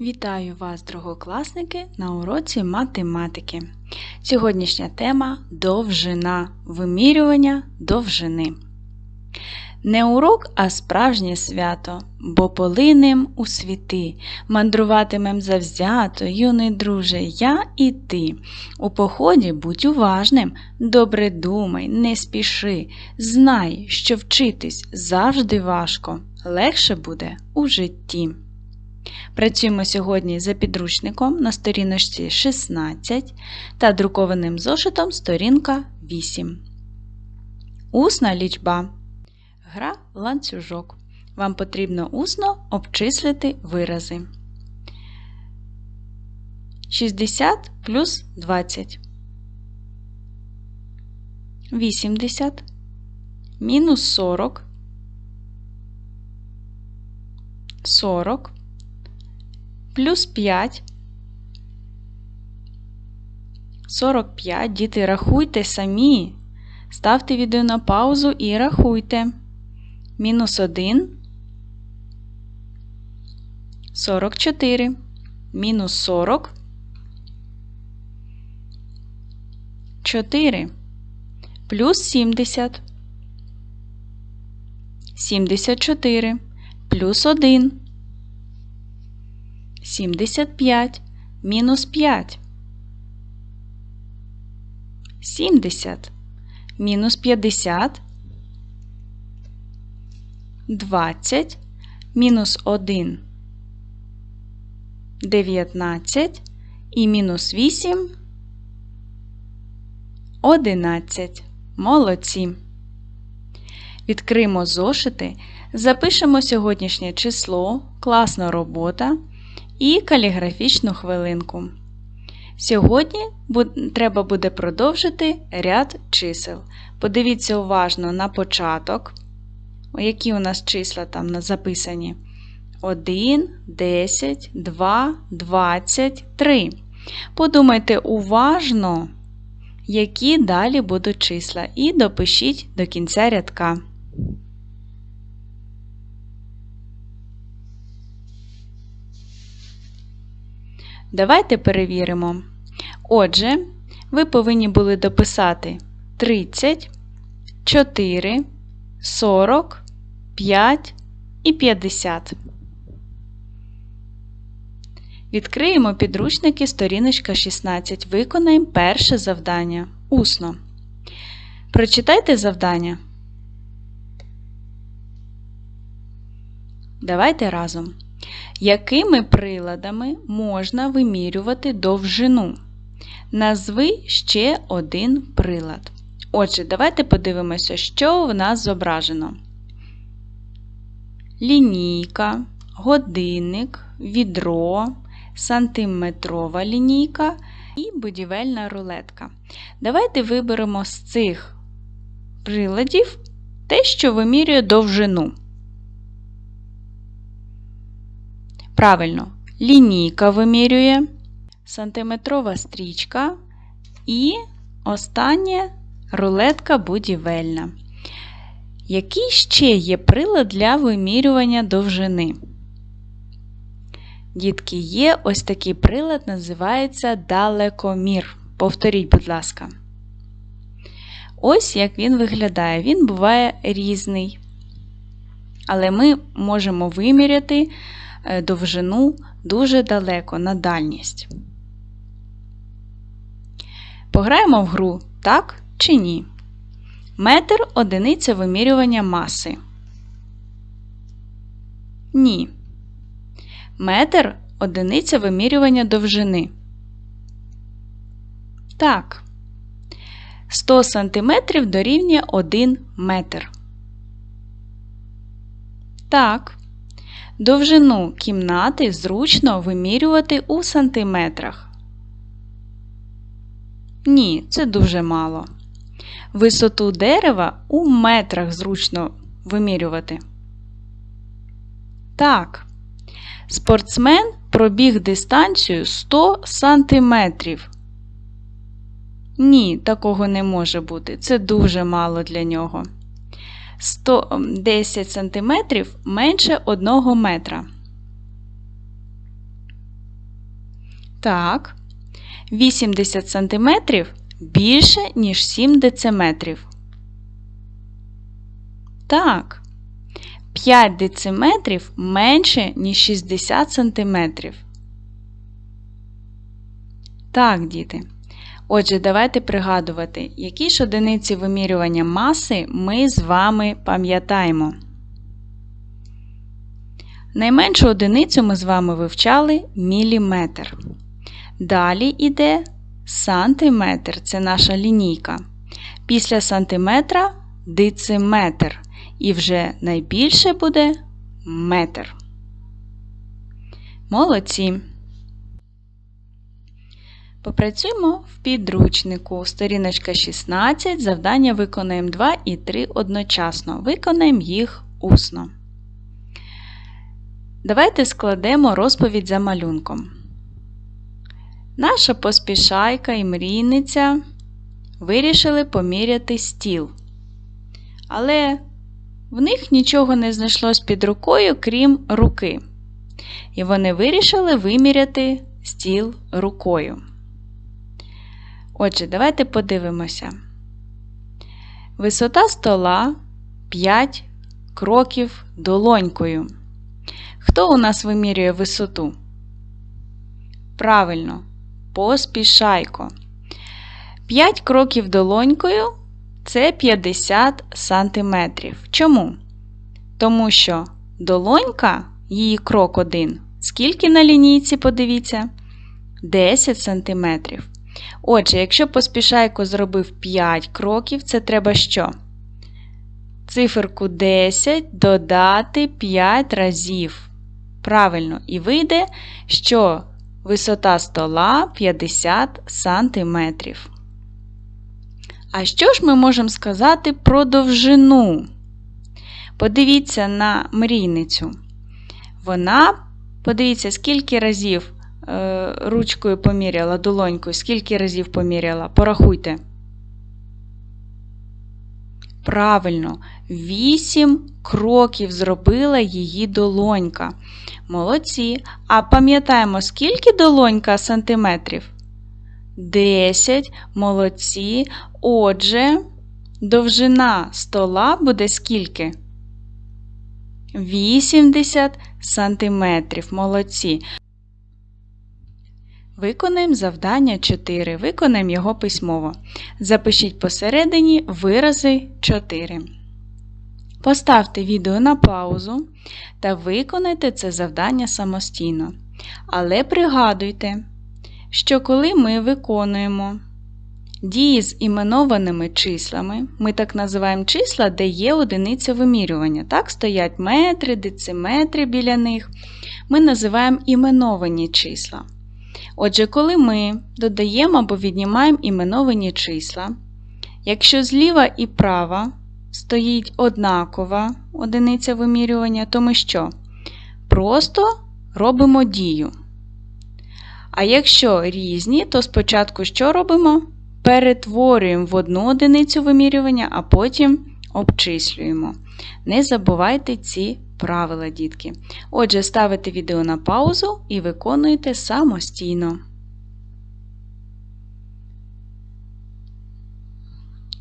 Вітаю вас, другокласники, на уроці математики. Сьогоднішня тема довжина вимірювання довжини. Не урок, а справжнє свято, бо полинем у світи, мандруватимем завзято, юний друже, я і ти. У поході будь уважним, добре думай, не спіши, знай, що вчитись завжди важко, легше буде у житті. Працюємо сьогодні за підручником на сторіночці 16 та друкованим зошитом сторінка 8. Усна лічба. Гра ланцюжок. Вам потрібно усно обчислити вирази. 60 плюс 20. 80. Мінус 40. 40 плюс 5. 45. Діти, рахуйте самі. Ставте відео на паузу і рахуйте. Мінус 1. 44. Мінус 40. 4. Плюс 70. 74. Плюс 1. 75 мінус 5. 70 мінус 50. 20 мінус 1. 19 і мінус 8. 11. Молодці. Відкриємо зошити, запишемо сьогоднішнє число, класна робота і каліграфічну хвилинку. Сьогодні треба буде продовжити ряд чисел. Подивіться уважно на початок, які у нас числа там записані. 1, 10, 2, 20, 3. Подумайте уважно, які далі будуть числа, і допишіть до кінця рядка. Давайте перевіримо. Отже, ви повинні були дописати 30, 4, 40, 5 і 50. Відкриємо підручники сторіночка 16. Виконаємо перше завдання. Усно. Прочитайте завдання. Давайте разом. Якими приладами можна вимірювати довжину? Назви ще один прилад. Отже, давайте подивимося, що в нас зображено: лінійка, годинник, відро, сантиметрова лінійка і будівельна рулетка. Давайте виберемо з цих приладів те, що вимірює довжину. Правильно, лінійка вимірює, сантиметрова стрічка і останнє рулетка будівельна. Який ще є прилад для вимірювання довжини? Дітки, є ось такий прилад, називається далекомір. Повторіть, будь ласка. Ось як він виглядає. Він буває різний. Але ми можемо виміряти довжину дуже далеко на дальність. Пограємо в гру, так чи ні? Метр одиниця вимірювання маси. Ні. Метр одиниця вимірювання довжини. Так. 100 см дорівнює 1 метр. Так. Довжину кімнати зручно вимірювати у сантиметрах. Ні, це дуже мало. Висоту дерева у метрах зручно вимірювати. Так. Спортсмен пробіг дистанцію 100 сантиметрів. Ні, такого не може бути. Це дуже мало для нього. 110 см менше 1 метра. Так. 80 см більше, ніж 7 дециметрів. Так. 5 дециметрів менше, ніж 60 см. Так, діти. Отже, давайте пригадувати, які ж одиниці вимірювання маси ми з вами пам'ятаємо. Найменшу одиницю ми з вами вивчали міліметр. Далі йде сантиметр це наша лінійка. Після сантиметра дециметр. І вже найбільше буде метр. Молодці. Попрацюємо в підручнику. Сторіночка 16. Завдання виконаємо 2 і 3 одночасно. Виконаємо їх усно. Давайте складемо розповідь за малюнком. Наша поспішайка і мрійниця вирішили поміряти стіл. Але в них нічого не знайшлось під рукою, крім руки. І вони вирішили виміряти стіл рукою. Отже, давайте подивимося. Висота стола 5 кроків долонькою. Хто у нас вимірює висоту? Правильно, поспішайко. 5 кроків долонькою це 50 сантиметрів. Чому? Тому що долонька, її крок один. Скільки на лінійці, подивіться? 10 сантиметрів. Отже, якщо поспішайко зробив 5 кроків, це треба що? Циферку 10 додати 5 разів. Правильно, і вийде, що висота стола 50 сантиметрів. А що ж ми можемо сказати про довжину? Подивіться на мрійницю. Вона, подивіться, скільки разів ручкою поміряла, долонькою, скільки разів поміряла. Порахуйте. Правильно, 8 кроків зробила її долонька. Молодці. А пам'ятаємо, скільки долонька сантиметрів? 10. Молодці. Отже, довжина стола буде скільки? 80 сантиметрів. Молодці. Виконаємо завдання 4. Виконаємо його письмово. Запишіть посередині вирази 4. Поставте відео на паузу та виконайте це завдання самостійно. Але пригадуйте, що коли ми виконуємо дії з іменованими числами, ми так називаємо числа, де є одиниця вимірювання. Так, стоять метри, дециметри біля них. Ми називаємо іменовані числа. Отже, коли ми додаємо або віднімаємо іменовані числа, якщо зліва і права стоїть однакова одиниця вимірювання, то ми що? Просто робимо дію. А якщо різні, то спочатку що робимо? Перетворюємо в одну одиницю вимірювання, а потім обчислюємо. Не забувайте ці правила, дітки. Отже, ставите відео на паузу і виконуєте самостійно.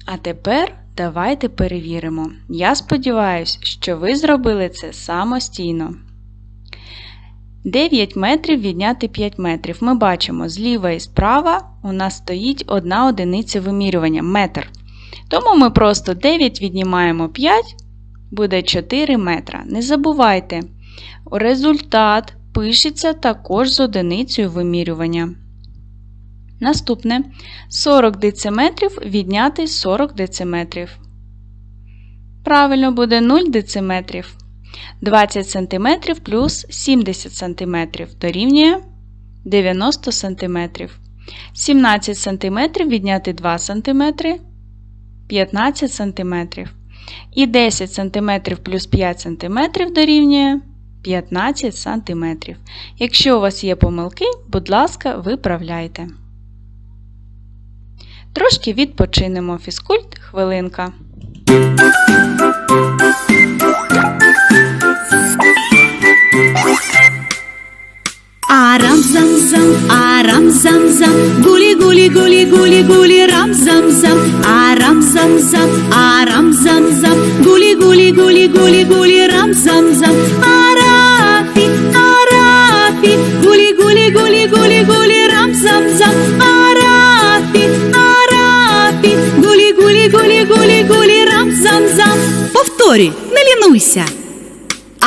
А тепер давайте перевіримо. Я сподіваюся, що ви зробили це самостійно. 9 метрів відняти 5 метрів. Ми бачимо, зліва і справа у нас стоїть одна одиниця вимірювання метр. Тому ми просто 9 віднімаємо 5, буде 4 метра. Не забувайте, результат пишеться також з одиницею вимірювання. Наступне 40 дециметрів відняти 40 дециметрів. Правильно буде 0 дециметрів. 20 см плюс 70 см дорівнює 90 см. 17 см відняти 2 см 15 см. І 10 см плюс 5 см дорівнює 15 см. Якщо у вас є помилки, будь ласка, виправляйте. Трошки відпочинемо фізкульт хвилинка. Арам зам зам, арам зам зам, гулі гулі гулі гулі гулі рам зам зам, арам зам зам, арам зам зам, гулі гулі гулі гулі гулі рам зам зам, арафі, арафі, гулі гулі гулі гулі гулі рам зам зам, арафі, арафі, гулі гулі гулі гулі гулі рам зам зам. Повторюй, не лінуйся.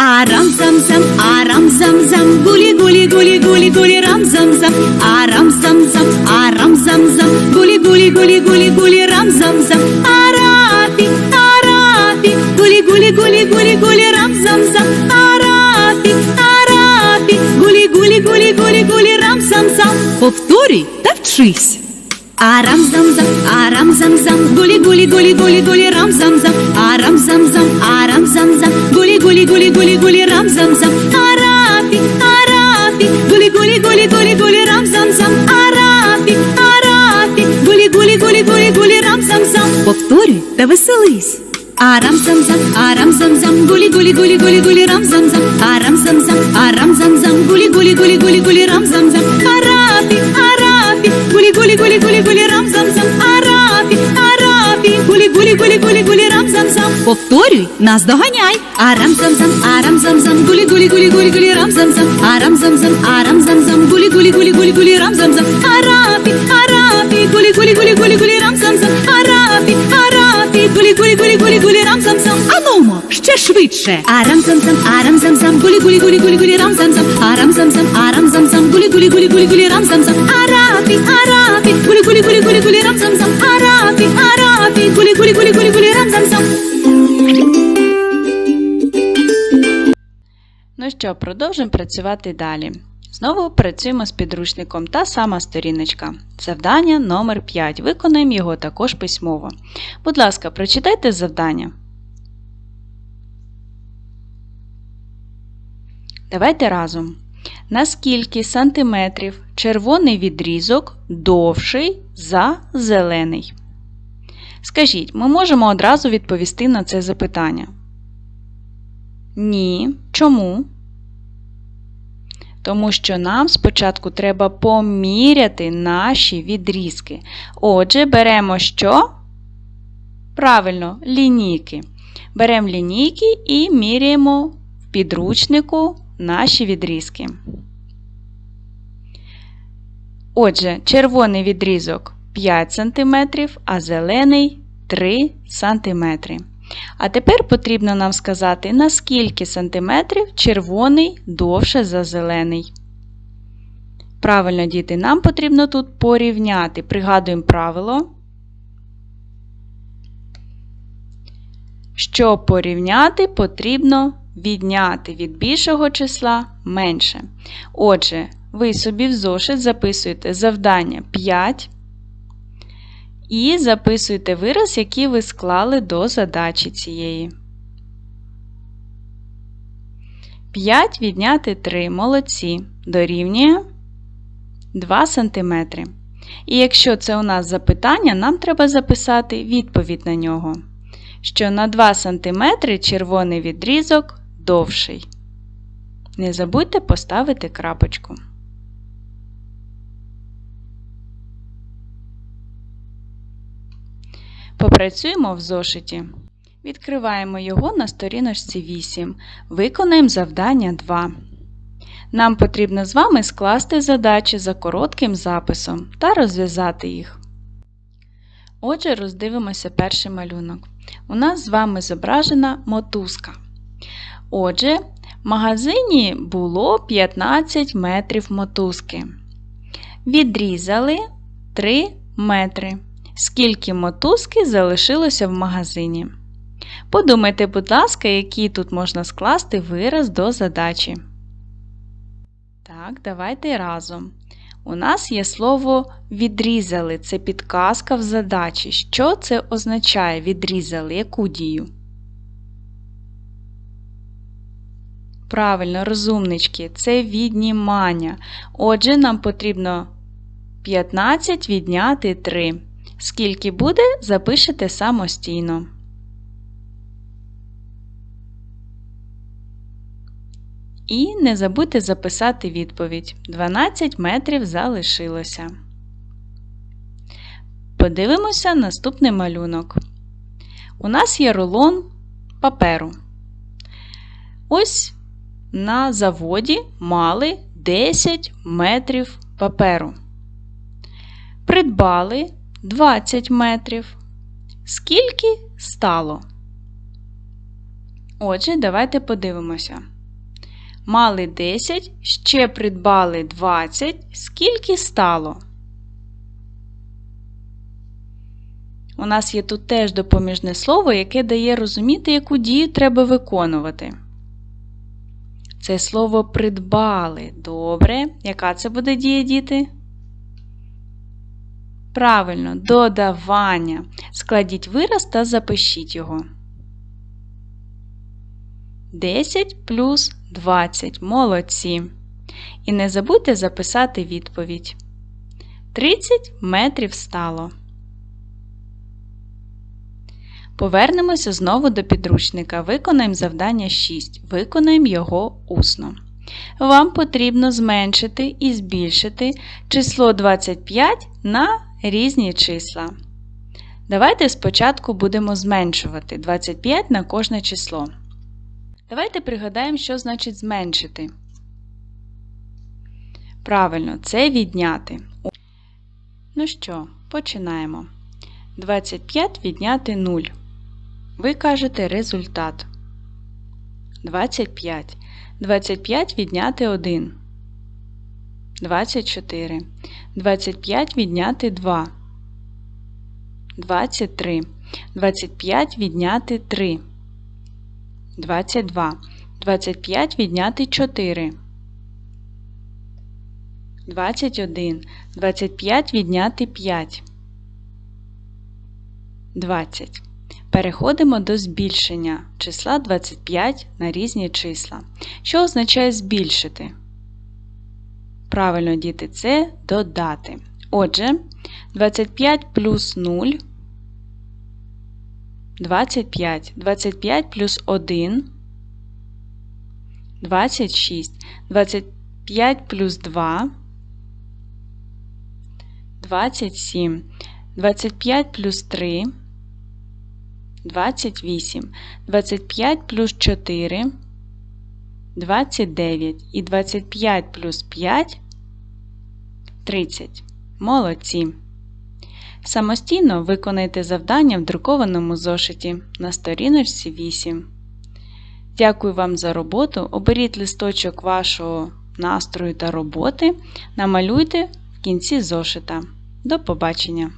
Арам зам зам, арам зам зам, гули гули гули гули гули рам зам зам, арам зам зам, арам зам зам, гули гули гули гули гули рам зам зам, арапи, арапи, гули гули гули гули гули рам зам зам, арапи, арапи, гули гули гули гули гули рам зам зам. Повтори, давчись. Арам зам зам, арам зам зам, гулі гулі гулі гулі гулі рам зам зам, арам зам зам, арам зам зам, гулі гулі гулі гулі гулі рам зам зам, арафі, арафі, гулі гулі гулі гулі гулі рам зам зам, арафі, арафі, гулі гулі гулі гулі гулі рам зам зам. Повторюй та веселись. Арам зам зам, арам зам зам, гулі гулі гулі гулі гулі рам зам зам, арам зам зам, арам зам зам, гулі гулі гулі гулі гулі рам зам зам, арафі, арафі, гули гули гули гули гули рам зам зам, арафі, арафі, гули гули гули гули гули рам зам зам. Повторюй, нас доганяй. Арам зам зам, арам зам зам, гули гули гули гули гули рам зам зам, арам зам зам, арам зам зам, гули гули гули гули гули рам зам зам, арафі, арафі, гули гули гули гули гули рам зам зам, арафі, ще швидше. Арам зам зам, арам зам зам, гулі гулі гулі гулі гулі рам зам зам, арам зам зам, арам зам зам, гулі гулі гулі гулі гулі рам зам зам, арафі, арафі, гулі гулі гулі гулі гулі рам зам зам, арафі, арафі, гулі гулі гулі гулі гулі рам зам зам. Ну що, продовжимо працювати далі. Знову працюємо з підручником та сама сторіночка. Завдання номер 5. Виконуємо його також письмово. Будь ласка, прочитайте завдання. Давайте разом. На скільки сантиметрів червоний відрізок довший за зелений? Скажіть, ми можемо одразу відповісти на це запитання. Ні. Чому? Тому що нам спочатку треба поміряти наші відрізки. Отже, беремо що? Правильно, лінійки. Беремо лінійки і міряємо в підручнику наші відрізки. Отже, червоний відрізок 5 см, а зелений 3 см. А тепер потрібно нам сказати, на скільки сантиметрів червоний довше за зелений. Правильно, діти, нам потрібно тут порівняти. Пригадуємо правило. Щоб порівняти, потрібно відняти від більшого числа менше. Отже, ви собі в зошит записуєте завдання 5 і записуйте вираз, який ви склали до задачі цієї. 5 відняти 3 молодці дорівнює 2 см. І якщо це у нас запитання, нам треба записати відповідь на нього, що на 2 см червоний відрізок довший. Не забудьте поставити крапочку. Попрацюємо в зошиті. Відкриваємо його на сторіночці 8. Виконаємо завдання 2. Нам потрібно з вами скласти задачі за коротким записом та розв'язати їх. Отже, роздивимося перший малюнок. У нас з вами зображена мотузка. Отже, в магазині було 15 метрів мотузки. Відрізали 3 метри скільки мотузки залишилося в магазині. Подумайте, будь ласка, який тут можна скласти вираз до задачі. Так, давайте разом. У нас є слово відрізали. Це підказка в задачі. Що це означає відрізали? Яку дію? Правильно, розумнички, це віднімання. Отже, нам потрібно 15 відняти 3. Скільки буде, запишете самостійно. І не забудьте записати відповідь. 12 метрів залишилося. Подивимося наступний малюнок. У нас є рулон паперу. Ось на заводі мали 10 метрів паперу. Придбали 20 метрів. Скільки стало? Отже, давайте подивимося. Мали 10, ще придбали 20. Скільки стало? У нас є тут теж допоміжне слово, яке дає розуміти, яку дію треба виконувати. Це слово придбали. Добре. Яка це буде дія, діти? Правильно, додавання. Складіть вираз та запишіть його. 10 плюс 20. Молодці. І не забудьте записати відповідь. 30 метрів стало. Повернемося знову до підручника. Виконаємо завдання 6. Виконаємо його усно. Вам потрібно зменшити і збільшити число 25 на різні числа. Давайте спочатку будемо зменшувати 25 на кожне число. Давайте пригадаємо, що значить зменшити. Правильно, це відняти. Ну що, починаємо. 25 відняти 0. Ви кажете результат. 25. 25 відняти 1. 24. 25 відняти 2. 23. 25 відняти 3. 22. 25 відняти 4. 21. 25 відняти 5. 20. Переходимо до збільшення числа 25 на різні числа. Що означає збільшити? Правильно, діти, це додати. Отже, 25 плюс 0 25. 25 плюс 1 26. 25 плюс 2 27. 25 плюс 3 28. 25 плюс 4 29. І 25 плюс 5 30. Молодці. Самостійно виконайте завдання в друкованому зошиті на сторіночці 8. Дякую вам за роботу. Оберіть листочок вашого настрою та роботи. Намалюйте в кінці зошита. До побачення!